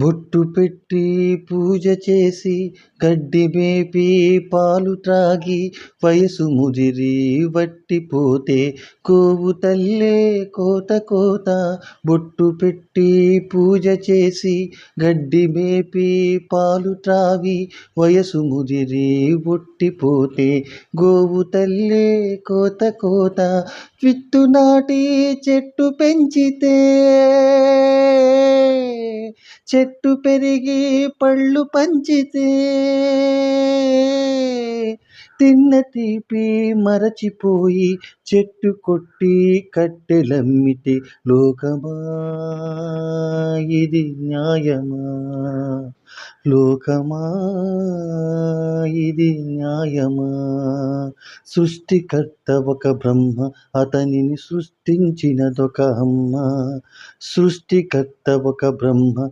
బొట్టు పెట్టి పూజ చేసి గడ్డి మేపి పాలు త్రాగి వయసు ముదిరి వట్టిపోతే గోవు తల్లే కోత కోత. బొట్టు పెట్టి పూజ చేసి గడ్డి మేపి పాలు త్రాగి వయసు ముదిరి వట్టిపోతే గోవు తల్లే కోత కోత. విత్తు నాటి చెట్టు పెంచితే చెట్టు పెరిగి పళ్ళు పంచితే తిన్న తీపి మరచిపోయి చెట్టు కొట్టి కట్టెలమ్మితే లోకమా? ఇది న్యాయమా? లోకమా? ఇది న్యాయమా? సృష్టికర్త ఒక బ్రహ్మ అతనిని సృష్టించినదొక అమ్మ. సృష్టికర్త ఒక బ్రహ్మ